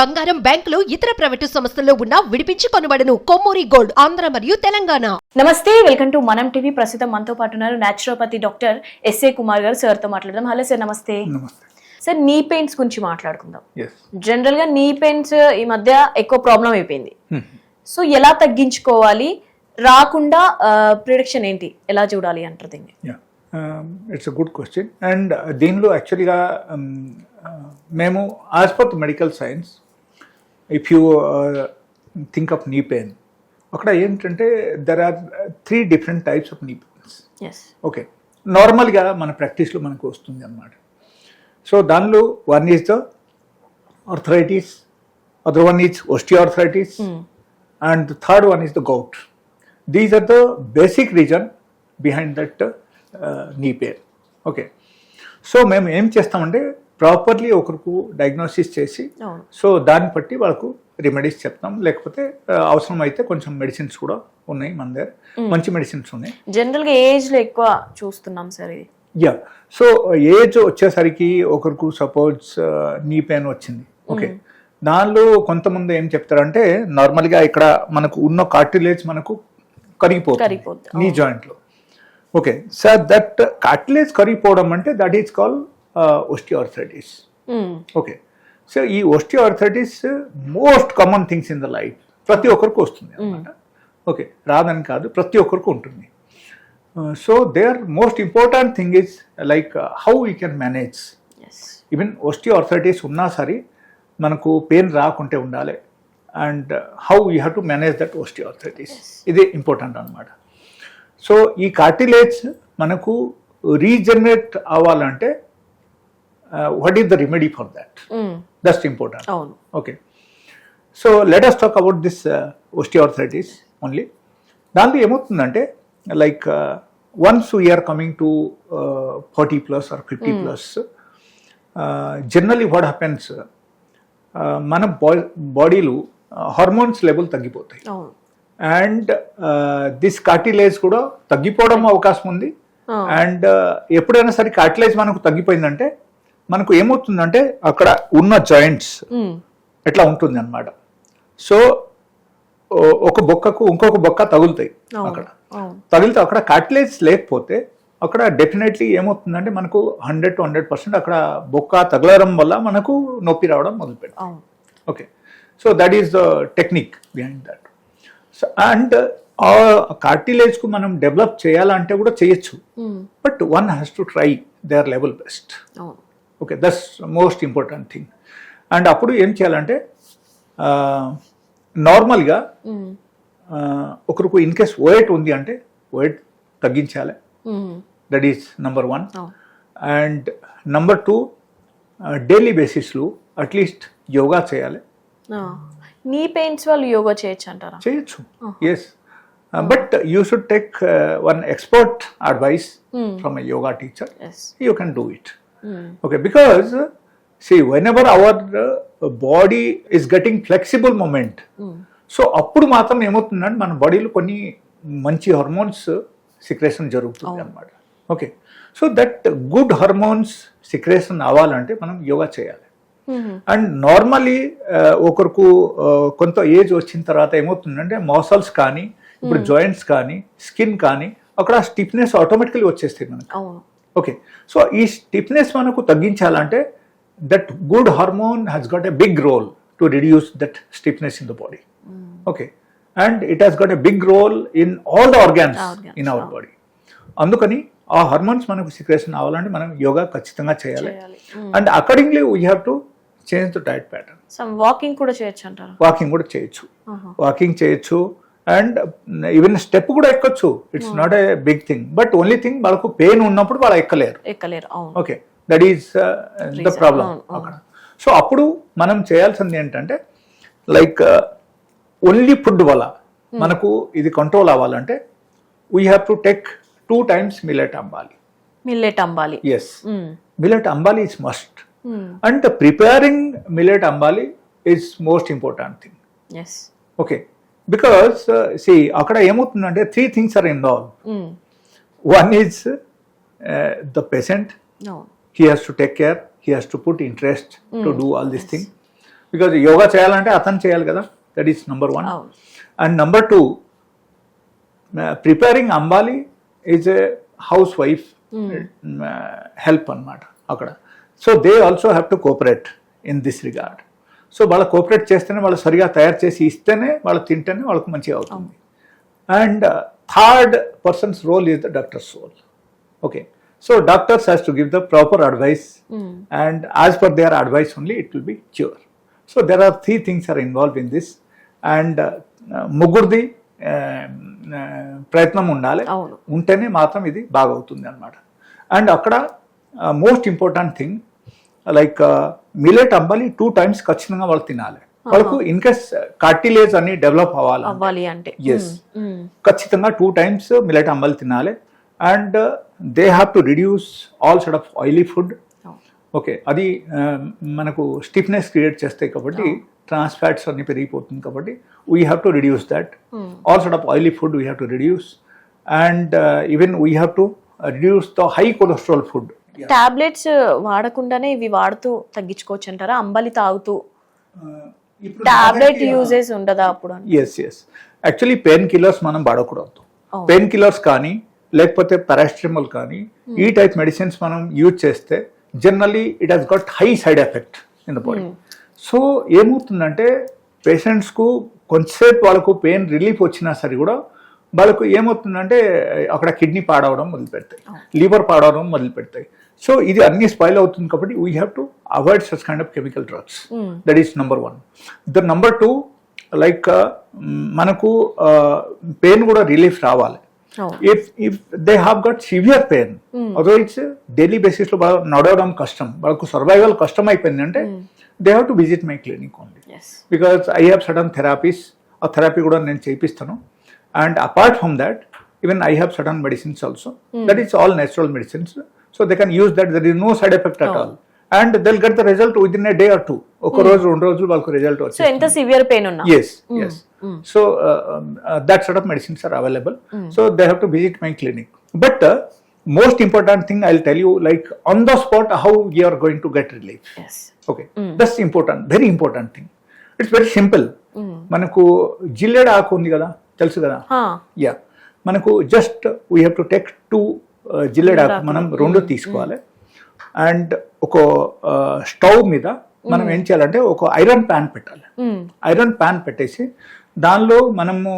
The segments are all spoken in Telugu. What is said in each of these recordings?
బంగారం బ్యాంకులు ఇతర ప్రైవేటు సంస్థల్లో ఉన్న విడిపించి కొనబడను. కొమ్మూరి గోల్డ్ ఆంధ్ర మరియు తెలంగాణ. నమస్తే వెల్కమ్ టు మనం టీవీ. ప్రస్తుతం మనతో పాటు ఉన్నారు naturopathy డాక్టర్ ఎస్ఏ కుమార్ గారు. సార్తో మాట్లాడదాం. హలో సార్ నమస్తే. నమస్తే. సార్ నీ పెయిన్స్ గురించి మాట్లాడుకుందాం. జనరల్గా నీ పెయిన్స్ ఈ మధ్య ఎక్కువ ప్రాబ్లం అయిపోయింది. సో ఎలా తగ్గించుకోవాలి? రాకుండా ప్రిడిక్షన్ ఏంటి? ఎలా చూడాలి అంటారు దీన్ని? Yeah it's a good question and దీనిలో యాక్చువల్గా మేము as per medical science if you think of knee pain అక్కడ ఏంటంటే there are three different types of knee pains okay నార్మల్గా మన ప్రాక్టీస్లో మనకు వస్తుంది అన్నమాట. సో దానిలో one is the arthritis other one is osteoarthritis and the third one is the gout. These are the basic reason behind that uh, knee pain. Okay so మేము ఏం చేస్తామంటే ప్రాపర్లీ ఒకరికి డయాగ్నోసిస్ చేసి సో దాన్ని బట్టి వాళ్ళకు రెమెడీస్ చెప్తాం. లేకపోతే అవసరం అయితే కొంచెం మెడిసిన్స్ కూడా ఉన్నాయి మన దగ్గర. మంచి మెడిసిన్స్ ఉన్నాయి. జనరల్గా ఏజ్లో ఎక్కువ చూస్తున్నాం సార్ ఇది? యా సో ఏజ్ వచ్చేసరికి ఒకరికి సపోజ్ నీ పెయిన్ వచ్చింది. ఓకే దానిలో కొంతమంది ఏం చెప్తారంటే నార్మల్గా ఇక్కడ మనకు ఉన్న కార్టిలేజ్ మనకు కరిగిపోతుంది. నీ జాయింట్లో ఓకే సార్ దట్ కార్టిలేజ్ కరిగిపోవడం అంటే that is call hmm. Okay so ఈ osteoarthritis most common things in the life ప్రతి ఒక్కరికి వస్తుంది అనమాట ఓకే రాదని కాదు ప్రతి ఒక్కరికి ఉంటుంది. So their most important thing is like how you can manage even osteoarthritis ఉన్నా సరే మనకు పెయిన్ రాకుంటే ఉండాలి. And how you have to manage that osteoarthritis ఇది ఇంపార్టెంట్ అనమాట సో ఈ కార్టిలేజ్ మనకు రీజనరేట్ అవ్వాలంటే what is the remedy for that. That's important okay so let us talk about this osteoarthritis only దాంట్లో ఏమవుతుందంటే like once we're coming to forty plus or fifty plus generally what happens uh, మన బాడీలో హార్మోన్స్ లెవెల్ తగ్గిపోతాయి. అండ్ దిస్ కార్టిలేజ్ కూడా తగ్గిపోవడం అవకాశం ఉంది. అండ్ ఎప్పుడైనా సరే కార్టిలేజ్ మనకు తగ్గిపోయిందంటే మనకు ఏమవుతుందంటే అక్కడ ఉన్న జాయింట్స్. ఎట్లా ఉంటుంది అనమాట సో ఒక బొక్కకు ఇంకొక బొక్క తగులుతాయి అక్కడ. తగిలితే అక్కడ కార్టిలేజ్ లేకపోతే అక్కడ డెఫినెట్లీ ఏమవుతుందంటే మనకు హండ్రెడ్ టు హండ్రెడ్ పర్సెంట్ అక్కడ బొక్క తగలడం వల్ల మనకు నొప్పి రావడం మొదలుపెట్టాం okay so that is the technique behind that so and ఆ కార్టిలేజ్కు మనం డెవలప్ చేయాలంటే కూడా చేయొచ్చు. But one has to try their level best okay that's most important thing and అప్పుడు ఏం చేయాలంటే నార్మల్గా. ఒకరికి ఇన్ కేస్ వెయిట్ ఉంది అంటే వెయిట్ తగ్గించాలి. That is number one and number two daily బేసిస్లో అట్లీస్ట్ యోగా చేయాలి. నీ పెయిన్స్ వాళ్ళు యోగా చేయొచ్చు అంటారా? చేయొచ్చు. Yes but you should take one expert advice from a yoga teacher you can do it okay because uh, see whenever our uh, body is getting flexible moment so అప్పుడు మాత్రం ఏమవుతుందంటే మన బాడీలో కొన్ని మంచి హార్మోన్స్ సిక్రేషన్ జరుగుతుంది అనమాట okay so that good hormones secretion అవ్వాలంటే మనం యోగా చేయాలి. అండ్ నార్మలీ ఒకరికి కొంత ఏజ్ వచ్చిన తర్వాత ఏమవుతుందంటే మోసల్స్ కానీ ఇప్పుడు జాయింట్స్ కానీ స్కిన్ కానీ అక్కడ స్టిఫ్నెస్ ఆటోమేటికలీ వచ్చేస్తాయి మనకి. ఓకే సో ఈ స్టిఫ్నెస్ మనకు తగ్గించాలంటే that good hormone has got a big role to reduce that stiffness in the body okay and it has got a big role in all the organs in our body అందుకని ఆ హార్మోన్స్ మనకు సిక్రేషన్ అవ్వాలంటే మనం యోగా ఖచ్చితంగా చేయాలి. And accordingly we have to change the diet pattern walking కూడా చేయొచ్చు అంటారా? వాకింగ్ కూడా చేయొచ్చు. వాకింగ్ చేయొచ్చు. అండ్ ఈవెన్ స్టెప్ కూడా ఎక్కొచ్చు. It's not a big thing but only thing వాళ్ళకు పెయిన్ ఉన్నప్పుడు వాళ్ళు ఎక్కలేరు. ఎక్కలేరు okay that is the. Problem. అక్కడ. సో అప్పుడు మనం చేయాల్సింది ఏంటంటే లైక్ ఓన్లీ ఫుడ్ వల్ల మనకు ఇది కంట్రోల్ అవ్వాలంటే we have to take two times millet ambali. Millet ambali. Yes millet ambali is must and preparing millet ambali is most important thing okay because see అక్కడ ఏమవుతుందంటే three things are involve one is the patient he has to take care. He has to put interest to do all this thing because yoga చేయాలంటే అతను చేయాలి కదా. That is number one and number two preparing ambali is a housewife help అన్నమాట అక్కడ. So they also have to cooperate in this regard so వాళ్ళ కోఆపరేట్ చేస్తేనే వాళ్ళు సరిగా తయారు చేసి ఇస్తేనే వాళ్ళు తింటేనే వాళ్ళకి మంచిగా అవుతుంది. And third persons role is the doctors role okay so doctors has to give the proper advice per their advice only it will be cure so there are three things are involved in this and uh, uh, ముగ్గురిది uh, uh, ప్రయత్నం ఉండాలి. ఉంటేనే మాత్రం ఇది బాగా అవుతుంది అనమాట అండ్ అక్కడ most important thing like millet ambali two times ఖచ్చితంగా వాళ్ళు తినాలి. వాళ్ళకు ఇన్ కేస్ కార్టిలేజ్ అని డెవలప్ అవ్వాలి అవ్వాలి అంటే. Yes. ఖచ్చితంగా టూ టైమ్స్ మిలెట్ అంబలి తినాలి. And they have to reduce all side of oily food okay అది ఆ, మనకు స్టిఫ్నెస్ క్రియేట్ చేస్తాయి కాబట్టి ట్రాన్స్ ఫ్యాట్స్ అన్ని పెరిగిపోతుంది కాబట్టి we have to reduce that all side of oily food we have to reduce and even we have to reduce the high cholesterol food tablets వాడకుండానే ఇవి వాడుతూ తగ్గించుకోవచ్చు అంటారా అంబలి తాగుతూ టాబ్లెట్ యూజెస్ ఉండదా అప్పుడు yes yes actually pain killers మనం వాడకూడదు. పెయిన్ కిల్లర్స్ కానీ లేకపోతే పారాస్టమల్ కానీ ఈ టైప్ మెడిసిన్స్ మనం యూజ్ చేస్తే generally it has got high side effect in the body so ఏమవుతుందంటే పేషెంట్స్కు కొంతసేపు వాళ్ళకు పెయిన్ రిలీఫ్ వచ్చినా సరే కూడా వాళ్ళకు ఏమవుతుందంటే అక్కడ కిడ్నీ పాడవడం మొదలు పెడతాయి లివర్ పాడవడం మొదలు పెడతాయి సో ఇది అన్ని స్పైల్ అవుతుంది కాబట్టి we have to avoid such kind of chemical drugs that is number one the number two like మనకు పెయిన్ కూడా రిలీఫ్ రావాలి. If if they have got severe pain otherwise daily బేసిస్లో బాగా నడవడం కష్టం వాళ్ళకు సర్వైవల్ కష్టం అయిపోయింది అంటే they have to visit my clinic only because I have sudden therapies ఆ థెరపీ కూడా నేను చేపిస్తాను. And apart from that even I have sudden medicines also that is all natural medicines so they can use that there is no side effect at all and they'll get the result within a day or two ఒక రోజు రెండు రోజులు వాళ్ళకు రిజల్ట్ సో వచ్చింది ఎంత సివియర్ పెయిన్ ఉన్నా uh, um, uh, sort of medicines are available so they have to visit my clinic but uh, most important thing i'll tell you like on the spot how you are going to get relief yes okay that's important very important thing it's very simple మనకు జిల్లెడ ఆకు ఉంది కదా తెలుసు కదా యా మనకు just we have to take two Jilleda ఆకు మనం రెండు తీసుకోవాలి. అండ్ ఒక స్టవ్ మీద మనం ఏం చేయాలంటే ఒక ఐరన్ ప్యాన్ పెట్టాలి. ఐరన్ ప్యాన్ పెట్టేసి దానిలో మనము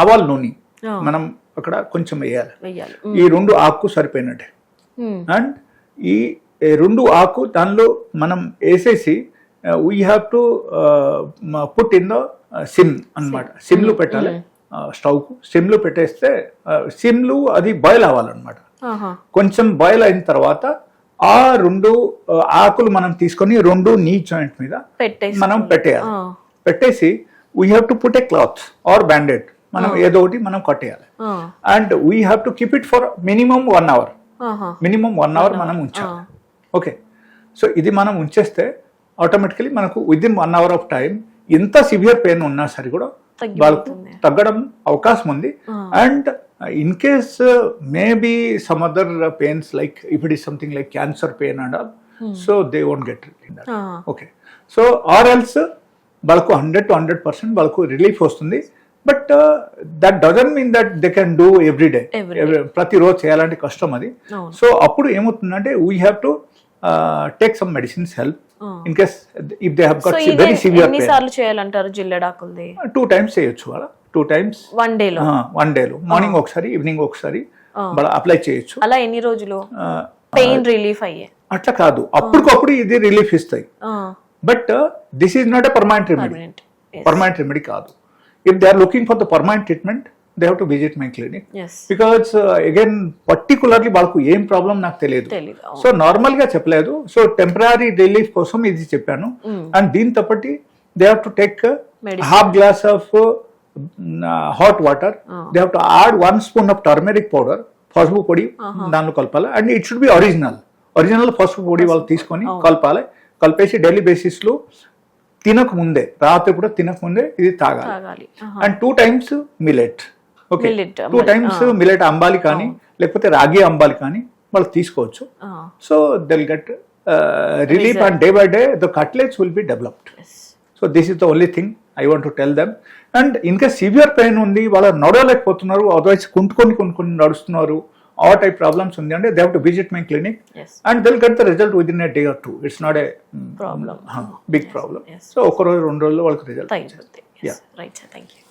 ఆవాల నూనె మనం అక్కడ కొంచెం వేయాలి. ఈ రెండు ఆకు సరిపోయినట్టే. అండ్ ఈ రెండు ఆకు దానిలో మనం వేసేసి we have to put in the sim అన్నమాట. సిమ్లు పెట్టాలి. స్టవ్కు సిమ్లు పెట్టేస్తే సిమ్లు అది బాయిల్ అవ్వాలన్నమాట. కొంచెం బాయిల్ అయిన తర్వాత ఆ రెండు ఆకులు మనం తీసుకొని రెండు నీ జాయింట్ మీద పెట్టేసి మనం పెట్టేయాలి. పెట్టేసి we have to put a cloth or bandaid మనం ఏదో ఒకటి మనం కట్టేయాలి. And we have to keep it for minimum one hour. Minimum one hour మనం ఉంచాలి. ఓకే సో ఇది మనం ఉంచేస్తే ఆటోమేటికలీ మనకు within one hour of time ఎంత సివియర్ పెయిన్ ఉన్నా సరే కూడా వాళ్ళకు తగ్గిపోతుంది. తగ్గడం అవకాశం ఉంది. And in case maybe some other pains like if it is something like cancer pain and all so they won't get. Okay so or else వాళ్ళకు హండ్రెడ్ టు హండ్రెడ్ పర్సెంట్ వాళ్ళకు రిలీఫ్ వస్తుంది. But that doesn't mean that they can do every day ప్రతిరోజు చేయాలంటే కష్టం అది. సో అప్పుడు ఏమవుతుందంటే we have to take some medicines help in case if they have so got very severe ఎన్ని సార్లు చేయాలంటారు జిల్లెడాకులది టూ టైమ్స్ చేయొచ్చు వాళ్ళ టూ టైమ్స్ వన్ డేలో వన్ డేలో మార్నింగ్ ఒకసారి ఈవినింగ్ ఒకసారి వాళ్ళ అప్లై చేయొచ్చు. అలా ఎన్ని రోజులు? పెయిన్ రిలీఫ్ అయ్యే. అట్లా కాదు. అప్పటికప్పుడు ఇది రిలీఫ్ ఇస్తాయి. But this is not a permanent remedy permanent remedy కాదు. If they are looking for the permanent treatment they have to visit my clinic because again particularly వాళ్ళకు ఏం ప్రాబ్లం నాకు తెలియదు. సో నార్మల్గా చెప్పలేదు. సో టెంపరీ రిలీఫ్ కోసం ఇది చెప్పాను. అండ్ దీంతో పట్టి they have to take. Half glass of hot water they have to add one spoon of turmeric powder పసుపు పొడి దానిలో కలపాలి. And it should be original original పసుపు పొడి వాళ్ళు తీసుకొని కలపాలి. కలిపేసి డైలీ బేసిస్లో తినక ముందే రాత్రి కూడా తినక ముందే ఇది తాగాలి. And two times millet okay. Two. Times millet ambali కానీ లేకపోతే రాగి అంబాలి కానీ వాళ్ళు తీసుకోవచ్చు. So they'll get relief and day by day the cutlets will be developed so this is the only thing I want to tell them and ఇంకా సివియర్ పెయిన్ ఉంది వాళ్ళు నడవలేకపోతున్నారు అదర్వైజ్ కుంటుకొని కొనుక్కొని నడుస్తున్నారు ఆ టైప్ ప్రాబ్లమ్స్ ఉంది అంటే they have to visit my clinic. And they'll get the result within a day or two it's not a. Big problem. So ఒక రోజు రెండు రోజుల్లో వాళ్ళకి రిజల్ట్ రైట్ థ్యాంక్ యూ